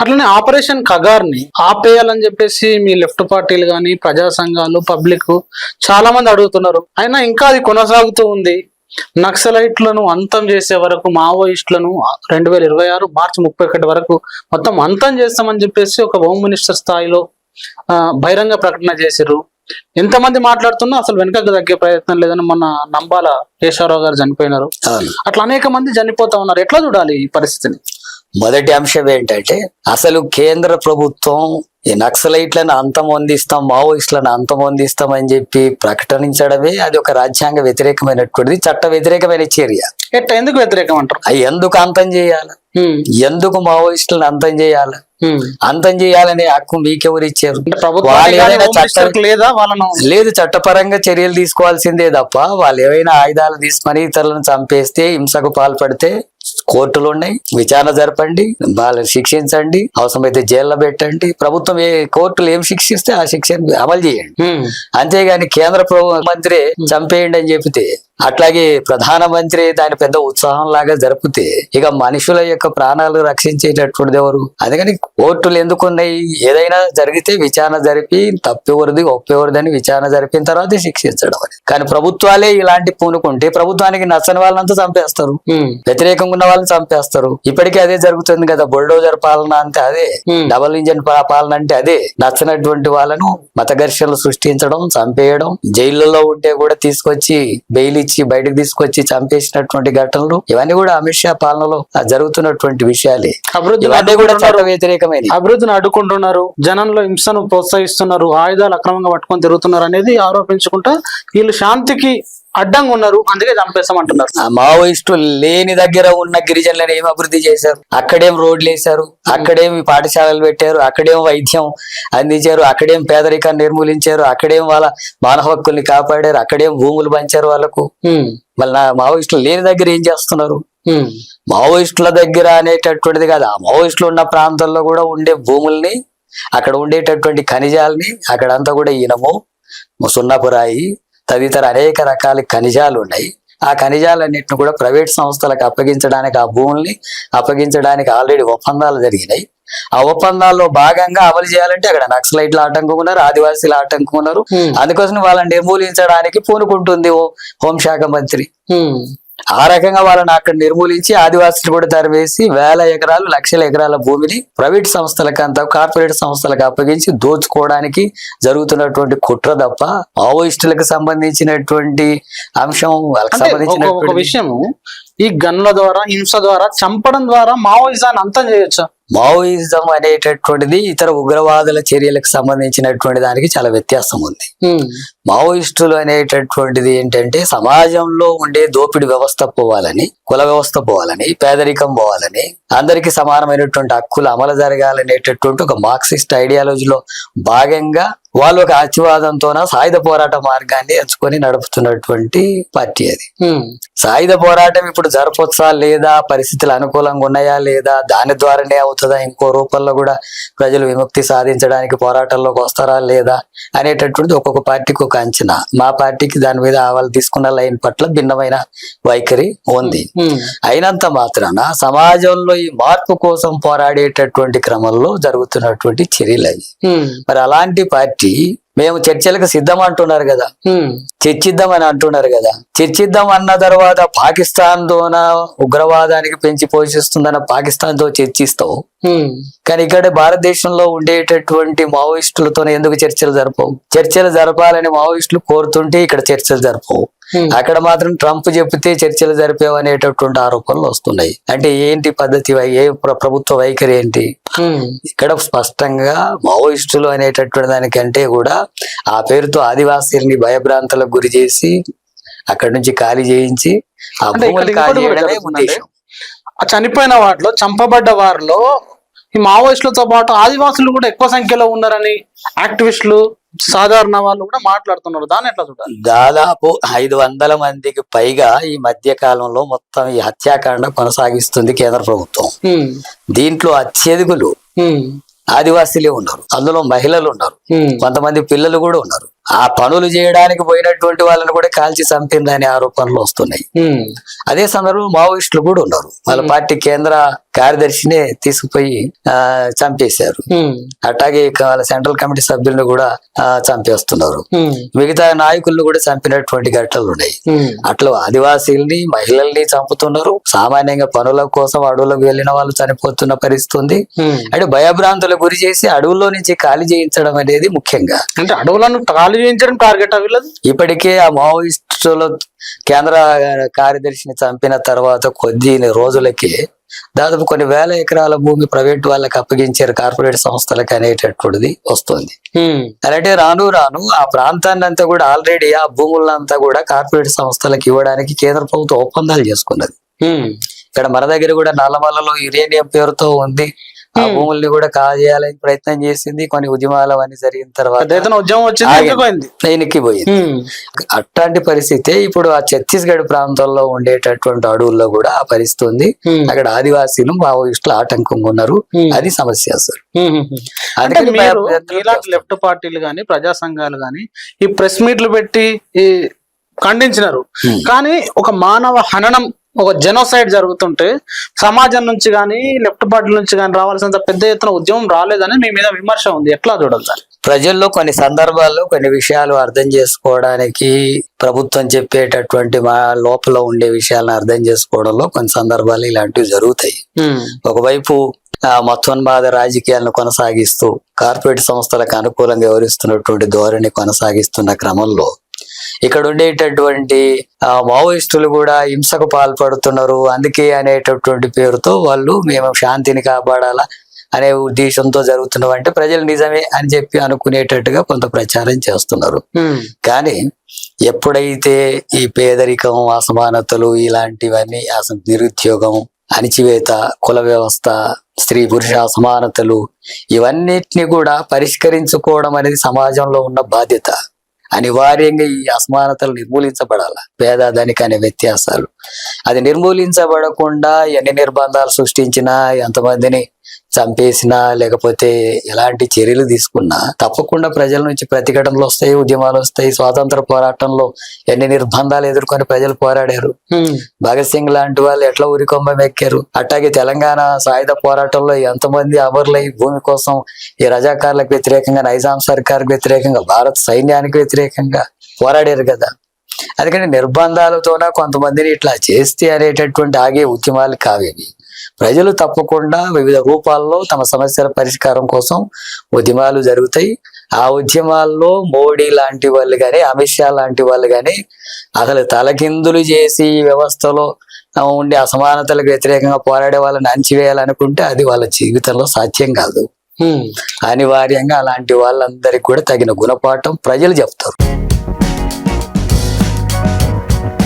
అట్లనే ఆపరేషన్ కగార్ని ఆపేయాలని చెప్పేసి మీ లెఫ్ట్ పార్టీలు కానీ ప్రజా సంఘాలు పబ్లిక్ చాలా మంది అడుగుతున్నారు. అయినా ఇంకా అది కొనసాగుతూ ఉంది. నక్సలైట్లను అంతం చేసే వరకు మావోయిస్టులను రెండు వేల ఇరవై ఆరు మార్చి ముప్పై ఒకటి వరకు మొత్తం అంతం చేస్తామని చెప్పేసి ఒక హోమ్ మినిస్టర్ స్థాయిలో బహిరంగ ప్రకటన చేశారు ఎంతమంది మాట్లాడుతున్నా అసలు వెనకకు తగ్గే ప్రయత్నం లేదని మొన్న నంబాల కేశవరావు గారు చనిపోయినారు. అట్లా అనేక మంది చనిపోతా ఉన్నారు. ఎట్లా చూడాలి ఈ పరిస్థితిని? మొదటి అంశం ఏంటంటే అసలు కేంద్ర ప్రభుత్వం ఈ నక్సలైట్లను అంతమొందిస్తాం మావోయిస్టులను అంతమొందిస్తాం అని చెప్పి ప్రకటించడమే అది ఒక రాజ్యాంగ వ్యతిరేకమైనటువంటిది చట్ట వ్యతిరేకమైన చర్య. ఎట్లా ఎందుకు వ్యతిరేకం అంటారు? అవి ఎందుకు అంతం చేయాలి? ఎందుకు మావోయిస్టులను అంతం చేయాలి. అంతం చేయాలనే హక్కు మీకెవరు ఇచ్చారు? లేదా చట్టపరంగా చర్యలు తీసుకోవాల్సిందే తప్ప వాళ్ళు ఏవైనా ఆయుధాలు తీసుకొని ఇతరులను చంపేస్తే హింసకు పాల్పడితే కోర్టులు ఉన్నాయి విచారణ జరపండి వాళ్ళని శిక్షించండి అవసరమైతే జైల్లో పెట్టండి. ప్రభుత్వం ఏ కోర్టులు ఏం శిక్షిస్తే ఆ శిక్షను అమలు చేయండి. అంతేగాని కేంద్ర మంత్రి చంపేయండి అని చెబితే అట్లాగే ప్రధానమంత్రి దాని పెద్ద ఉత్సాహం లాగా జరిపితే ఇక మనుషుల యొక్క ప్రాణాలు రక్షించేటటువంటిది ఎవరు? అందుకని కోర్టులు ఎందుకు ఉన్నాయి? ఏదైనా జరిగితే విచారణ జరిపి తప్పెవరిది ఒప్పెవరిదని విచారణ జరిపిన తర్వాత శిక్షించడం అని. కానీ ప్రభుత్వాలే ఇలాంటి పూనుకుంటే ప్రభుత్వానికి నచ్చని వాళ్ళంతా చంపేస్తారు. వ్యతిరేకంగా ఉన్న వాళ్ళని చంపేస్తారు. ఇప్పటికీ అదే జరుగుతుంది కదా బుల్డోజర్ పాలన అంటే అదే. డబల్ ఇంజన్ పాలన అంటే అదే. నచ్చినటువంటి వాళ్ళను మత ఘర్షణలు సృష్టించడం చంపేయడం జైళ్ళలో ఉంటే కూడా తీసుకొచ్చి బెయిల్ ఇచ్చి బయటకు తీసుకొచ్చి చంపేసినటువంటి ఘటనలు ఇవన్నీ కూడా అమిత్ షా పాలనలో జరుగుతున్నటువంటి విషయాలే. అభివృద్ధిని ఇవన్నీ కూడా చట్ట వ్యతిరేకమైన అభివృద్ధిని అడ్డుకుంటున్నారు. జనంలో హింసను ప్రోత్సహిస్తున్నారు. ఆయుధాలు అక్రమంగా పట్టుకొని తిరుగుతున్నారు అనేది ఆరోపించుకుంటా వీళ్ళు శాంతికి అడ్డంగా ఉన్నారు అందుకే చంపేస్తామంటున్నారు. మావోయిస్టులు లేని దగ్గర ఉన్న గిరిజనులను ఏం అభివృద్ధి చేశారు? అక్కడేం రోడ్లు వేశారు? అక్కడేం పాఠశాలలు పెట్టారు? అక్కడేం వైద్యం అందించారు? అక్కడేం పేదరికాన్ని నిర్మూలించారు? అక్కడేం వాళ్ళ మానవ హక్కుల్ని కాపాడారు? అక్కడేం భూములు పంచారు వాళ్ళకు? మళ్ళీ నా మావోయిస్టులు లేని దగ్గర ఏం చేస్తున్నారు? మావోయిస్టుల దగ్గర అనేటటువంటిది కాదు. ఆ మావోయిస్టులు ఉన్న ప్రాంతాల్లో కూడా ఉండే భూముల్ని అక్కడ ఉండేటటువంటి ఖనిజాలని అక్కడంతా కూడా ఇనము సున్నపురాయి తదితర అనేక రకాల ఖనిజాలు ఉన్నాయి. ఆ ఖనిజాలన్నింటిని కూడా ప్రైవేట్ సంస్థలకు అప్పగించడానికి ఆ భూముల్ని అప్పగించడానికి ఆల్రెడీ ఒప్పందాలు జరిగినాయి. ఆ ఒప్పందాల్లో భాగంగా అమలు చేయాలంటే అక్కడ నక్సలైట్లు ఆటంకం ఉన్నారు ఆదివాసీలు ఆటంకం ఉన్నారు. అందుకోసం వాళ్ళని నిర్మూలించడానికి పూనుకుంటుంది ఓ హోంశాఖ మంత్రి. ఆ రకంగా వాళ్ళని అక్కడ నిర్మూలించి ఆదివాసులు కూడా తరివేసి వేల ఎకరాలు లక్షల ఎకరాల భూమిని ప్రైవేట్ సంస్థలకు అంతా కార్పొరేట్ సంస్థలకు అప్పగించి దోచుకోవడానికి జరుగుతున్నటువంటి కుట్ర తప్ప మావోయిస్టులకు సంబంధించినటువంటి అంశం వాళ్ళకి సంబంధించినటువంటి విషయము ఈ గన్ల ద్వారా హింస ద్వారా చంపడం ద్వారా మావోయిజాన్ని అంతం చేయొచ్చా? మావోయిజం అనేటటువంటిది ఇతర ఉగ్రవాదుల చర్యలకు సంబంధించినటువంటి దానికి చాలా వ్యత్యాసం ఉంది. మావోయిస్టులు అనేటటువంటిది ఏంటంటే సమాజంలో ఉండే దోపిడి వ్యవస్థ పోవాలని కుల వ్యవస్థ పోవాలని పేదరికం పోవాలని అందరికీ సమానమైనటువంటి హక్కులు అమలు జరగాలనేటటువంటి ఒక మార్క్సిస్ట్ ఐడియాలజీలో భాగంగా వాళ్ళు ఒక అతివాదంతోన సాయుధ పోరాట మార్గాన్ని ఎంచుకొని నడుపుతున్నటువంటి పార్టీ అది. సాయుధ పోరాటం ఇప్పుడు జరపొచ్చా లేదా? పరిస్థితులు అనుకూలంగా ఉన్నాయా లేదా? దాని ద్వారానే అవుతుందా? ఇంకో రూపంలో కూడా ప్రజలు విముక్తి సాధించడానికి పోరాటంలోకి వస్తారా లేదా? అనేటటువంటిది ఒక్కొక్క పార్టీకి ఒక అంచనా. మా పార్టీకి దాని మీద వాళ్ళు తీసుకున్న లైన్ పట్ల భిన్నమైన వైఖరి ఉంది. అయినంత మాత్రాన సమాజంలో ఈ మార్పు కోసం పోరాడేటటువంటి క్రమంలో జరుగుతున్నటువంటి చర్యలు అవి. మరి అలాంటి పార్టీ మేము చర్చలకు సిద్ధం అంటున్నారు కదా. చర్చిద్దాం అని అంటున్నారు కదా. చర్చిద్దాం అన్న తర్వాత పాకిస్తాన్ తోన ఉగ్రవాదానికి పెంచి పోషిస్తుందన్న పాకిస్తాన్తో చర్చిస్తావు కానీ ఇక్కడ భారతదేశంలో ఉండేటటువంటి మావోయిస్టులతో ఎందుకు చర్చలు జరపవు? చర్చలు జరపాలని మావోయిస్టులు కోరుతుంటే ఇక్కడ చర్చలు జరపవు. అక్కడ మాత్రం ట్రంప్ చెప్తే చర్చలు జరిపేవు అనేటటువంటి ఆరోపణలు వస్తున్నాయి. అంటే ఏంటి పద్ధతి ఏ ప్ర- ప్రభుత్వ వైఖరి ఏంటి? ఉమ్, ఇక్కడ స్పష్టంగా మావోయిస్టులు అనేటటువంటి దానికంటే కూడా ఆ పేరుతో ఆదివాసీల్ని భయభ్రాంతులకు గురి చేసి అక్కడి నుంచి ఖాళీ చేయించి ఆ భూములు ఖాళీ చేయడమే. ఉద్దేశం. చనిపోయిన వాటిలో చంపబడ్డ వారిలో ఈ మావోయిస్టులతో పాటు ఆదివాసులు కూడా ఎక్కువ సంఖ్యలో ఉన్నారని యాక్టివిస్టులు సాధారణ వాళ్ళు కూడా మాట్లాడుతున్నారు. దాన్ని ఎట్లా చూడాలి? దాదాపు ఐదు వందల మందికి పైగా ఈ మధ్య కాలంలో మొత్తం ఈ హత్యాకాండ కొనసాగిస్తుంది కేంద్ర ప్రభుత్వం. దీంట్లో అత్యధికులు ఆదివాసీలే ఉన్నారు. అందులో మహిళలు ఉన్నారు. కొంతమంది పిల్లలు కూడా ఉన్నారు. ఆ పనులు చేయడానికి పోయినటువంటి వాళ్ళని కూడా కాల్చి చంపిందనే ఆరోపణలు వస్తున్నాయి. అదే సందర్భంలో మావోయిస్టులు కూడా ఉన్నారు. వాళ్ళ పార్టీ కేంద్ర కార్యదర్శినే తీసుకుపోయి చంపేశారు. అట్లాగే వాళ్ళ సెంట్రల్ కమిటీ సభ్యులను కూడా చంపేస్తున్నారు. మిగతా నాయకులను కూడా చంపినటువంటి ఘటనలు ఉన్నాయి. అట్లా ఆదివాసీల్ని మహిళల్ని చంపుతున్నారు. సామాన్యంగా పనుల కోసం అడవులకు వెళ్ళిన వాళ్ళు చనిపోతున్న పరిస్థితి ఉంది. అంటే భయభ్రాంతులకు గురి చేసి అడవుల్లో నుంచి ఖాళీ చేయించడం అనేది ముఖ్యంగా. అంటే అడవులను ఖాళీ చేయించడం టార్గెట్ ఇప్పటికే ఆ మావోయిస్టుల కేంద్ర కార్యదర్శిని చంపిన తర్వాత కొద్ది రోజులకి దాదాపు కొన్ని వేల ఎకరాల భూమి ప్రైవేట్ వాళ్ళకి అప్పగించారు కార్పొరేట్ సంస్థలకు అనేటటువంటిది వస్తుంది. అలాంటి రాను రాను ఆ ప్రాంతాన్ని అంతా కూడా ఆల్రెడీ ఆ భూములంతా కూడా కార్పొరేట్ సంస్థలకు ఇవ్వడానికి కేంద్ర ప్రభుత్వం ఒప్పందాలు చేసుకున్నది. ఇక్కడ మన దగ్గర కూడా నల్లమల్లలో యురేనియం పేరుతో ఉంది. ఆ. భూముల్ని కూడా కాజేయాలని ప్రయత్నం చేసింది. కొన్ని ఉద్యమాలు అవన్నీ జరిగిన తర్వాత ఉద్యమం వచ్చింది. వెనక్కి పోయింది అట్లాంటి పరిస్థితి ఇప్పుడు ఆ ఛత్తీస్గఢ్ ప్రాంతంలో ఉండేటటువంటి అడవుల్లో కూడా ఆ పరిస్థితి ఉంది. అక్కడ ఆదివాసీలు మావోయిస్టులు ఆటంకంగా ఉన్నారు. అది సమస్య అసలు. లెఫ్ట్ పార్టీలు గాని ప్రజా సంఘాలు గాని ఈ ప్రెస్ మీట్లు పెట్టి ఈ ఖండించినారు. కానీ ఒక మానవ హననం ఒక జెనోసైడ్ జరుగుతుంటే సమాజం నుంచి కానీ లెఫ్ట్ పార్టీ నుంచి కానీ రావాల్సినంత పెద్ద ఎత్తున ఉద్యమం రాలేదని మీ మీద విమర్శ ఉంది. ఎట్లా చూడాలి ప్రజల్లో కొన్ని సందర్భాల్లో కొన్ని విషయాలు అర్థం చేసుకోవడానికి ప్రభుత్వం చెప్పేటటువంటి మా లోపల ఉండే విషయాలను అర్థం చేసుకోవడంలో కొన్ని సందర్భాలు ఇలాంటివి జరుగుతాయి. ఒకవైపు ఆ మతోన్మాద రాజకీయాలను కొనసాగిస్తూ కార్పొరేట్ సంస్థలకు అనుకూలంగా వ్యవహరిస్తున్నటువంటి ధోరణి కొనసాగిస్తున్న క్రమంలో ఇక్కడ ఉండేటటువంటి ఆ, మావోయిస్టులు కూడా హింసకు పాల్పడుతున్నారు. అందుకే అనేటటువంటి పేరుతో వాళ్ళు మేము శాంతిని కాపాడాలా అనే ఉద్దేశంతో జరుగుతున్నవంటే ప్రజలు నిజమే అని చెప్పి అనుకునేటట్టుగా కొంత ప్రచారం చేస్తున్నారు. కానీ ఎప్పుడైతే ఈ పేదరికం అసమానతలు ఇలాంటివన్నీ అసలు నిరుద్యోగం అణిచివేత కుల వ్యవస్థ స్త్రీ పురుష అసమానతలు ఇవన్నిటిని కూడా పరిష్కరించుకోవడం అనేది సమాజంలో ఉన్న బాధ్యత. అనివార్యంగా ఈ అసమానతలు నిర్మూలించబడాల. పేద ధనిక అనే వ్యత్యాసాలు. అది నిర్మూలించబడకుండా ఎన్ని నిర్బంధాలు సృష్టించినా ఎంతమందిని చంపేసినా లేకపోతే ఎలాంటి చర్యలు తీసుకున్నా తప్పకుండా ప్రజల నుంచి ప్రతిఘటనలు వస్తాయి ఉద్యమాలు వస్తాయి స్వాతంత్ర పోరాటంలో ఎన్ని నిర్బంధాలు ఎదుర్కొని ప్రజలు పోరాడారు. భగత్ సింగ్ లాంటి వాళ్ళు ఎట్లా ఉరికొంబం ఎక్కారు అట్లాగే తెలంగాణ సాయుధ పోరాటంలో ఎంతమంది అమరులై భూమి కోసం ఈ రజాకార్లకు వ్యతిరేకంగా నైజాం సర్కార్కి వ్యతిరేకంగా భారత సైన్యానికి వ్యతిరేకంగా పోరాడారు కదా. అందుకని నిర్బంధాలతోన కొంతమందిని ఇట్లా చేస్తే అనేటటువంటి ఆగే ఉద్యమాలు కావేవి? ప్రజలు తప్పకుండా వివిధ రూపాల్లో తమ సమస్యల పరిష్కారం కోసం ఉద్యమాలు జరుగుతాయి. ఆ ఉద్యమాల్లో మోడీ లాంటి వాళ్ళు కానీ అమిత్ షా లాంటి వాళ్ళు కానీ అసలు తలకిందులు చేసి వ్యవస్థలో ఉండే అసమానతలకు వ్యతిరేకంగా పోరాడే వాళ్ళని అణచివేయాలనుకుంటే అది వాళ్ళ జీవితంలో సాధ్యం కాదు. అనివార్యంగా అలాంటి వాళ్ళందరికీ కూడా తగిన గుణపాఠం ప్రజలు చెప్తారు.